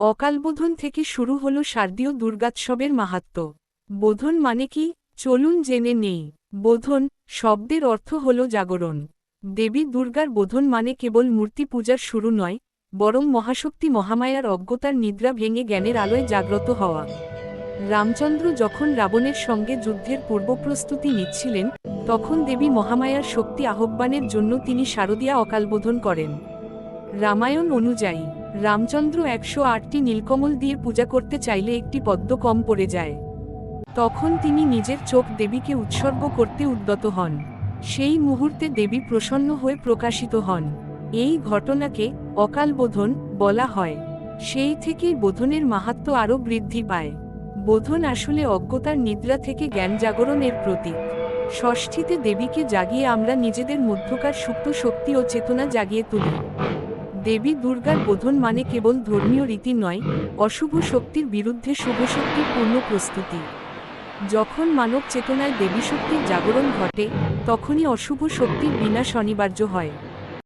অকালবোধন থেকে শুরু হল শারদীয় দুর্গাৎসবের মাহাত্ম্য বোধন মানে কি? চলুন জেনে নেই। বোধন, শব্দের অর্থ হল জাগরণ। দেবী দুর্গার বোধন মানে কেবল মূর্তি পূজার শুরু নয়, বরং মহাশক্তি মহামায়ার অজ্ঞতার নিদ্রা ভেঙে জ্ঞানের আলোয় জাগ্রত হওয়া। রামচন্দ্র যখন রাবণের সঙ্গে যুদ্ধের পূর্বপ্রস্তুতি নিচ্ছিলেন, তখন দেবী মহামায়ার শক্তি আহ্বানের জন্য তিনি শারদীয়া অকালবোধন করেন। রামায়ণ অনুযায়ী রামচন্দ্র একশো আটটি নীলকমল দিয়ে পূজা করতে চাইলে একটি পদ্ম কম পড়ে যায়। তখন তিনি নিজের চোখ দেবীকে উৎসর্গ করতে উদ্যত হন। সেই মুহূর্তে দেবী প্রসন্ন হয়ে প্রকাশিত হন। এই ঘটনাকে অকালবোধন বলা হয়। সেই থেকেই বোধনের মাহাত্ম্য আরও বৃদ্ধি পায়। বোধন আসলে অজ্ঞতার নিদ্রা থেকে জ্ঞান জাগরণের প্রতীক। ষষ্ঠীতে দেবীকে জাগিয়ে আমরা নিজেদের মধ্যকার সুপ্ত শক্তি ও চেতনা জাগিয়ে তুলি। দেবী দুর্গার বোধন মানে কেবল ধর্মীয় রীতি নয়, অশুভ শক্তির বিরুদ্ধে শুভ শক্তির পূর্ণ প্রস্তুতি। যখন মানব চেতনায় দেবী শক্তির জাগরণ ঘটে, তখনই অশুভ শক্তির বিনাশ অনিবার্য হয়।